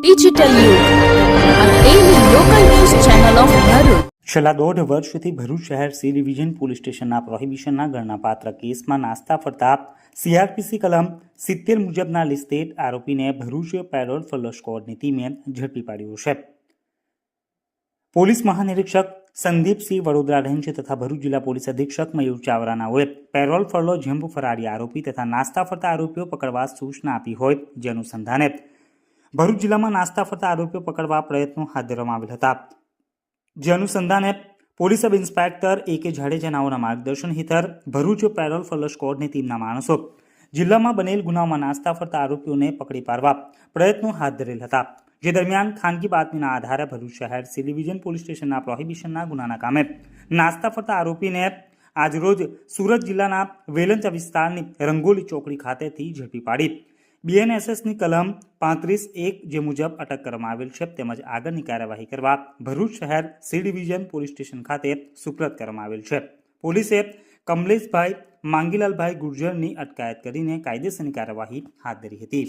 Digital. છેલ્લા દોઢ વર્ષથી ભરૂચ શહેર સી ડિવિઝન પોલીસ સ્ટેશનના પ્રોહિબિશનના ગણનાપાત્ર કેસમાં નાસ્તા ફરતા સીઆરપીસી કલમ સિત્તેર મુજબના લિસ્ટેડ આરોપીને ભરૂચ પેરોલ ફલો સ્કોડની ટીમે ઝડપી પાડ્યો છે પોલીસ મહાનિરીક્ષક સંદીપસિંહ વડોદરા રેન્જ તથા ભરૂચ જિલ્લા પોલીસ અધિક્ષક મયુર ચાવરાના હોય પેરોલ ફરલો જંપ ફરારી આરોપી તથા નાસ્તા ફરતા આરોપીઓ પકડવા સૂચના આપી હોય, જે અનુસંધાને ભરૂચ જિલ્લામાં નાસ્તા ફરતા આરોપીઓ પકડવા પ્રયત્નો હાથ ધરવામાં આવેલ હતા. જે અનુસંધાને પોલીસ સબ ઇન્સ્પેક્ટર એ કે જાડેજાનાઓના માર્ગદર્શન હેઠળ ભરૂચ પેરોલ ફલર સ્કોડની ટીમના માણસો જિલ્લામાં બનેલ ગુનાઓમાં નાસ્તા ફરતા આરોપીઓને પકડી પાડવા પ્રયત્નો હાથ ધરેલ હતા. જે દરમિયાન ખાનગી બાતમીના આધારે ભરૂચ શહેર સી ડિવિઝન પોલીસ સ્ટેશનના પ્રોહિબિશનના ગુનાના કામે નાસ્તા ફરતા આરોપીને આજરોજ સુરત જિલ્લાના વેલંચા વિસ્તારની રંગોલી ચોકડી ખાતેથી ઝડપી પાડી. બીએનએસએસની કલમ પાંત્રીસ એક જે મુજબ અટક કરવામાં આવેલ છે, તેમજ આગળની કાર્યવાહી કરવા ભરૂચ શહેર સી ડિવિઝન પોલીસ સ્ટેશન ખાતે સુપ્રત કરવામાં આવેલ છે. પોલીસે કમલેશભાઈ માંગીલાલભાઈ ગુર્જરની અટકાયત કરીને કાયદેસરની કાર્યવાહી હાથ ધરી હતી.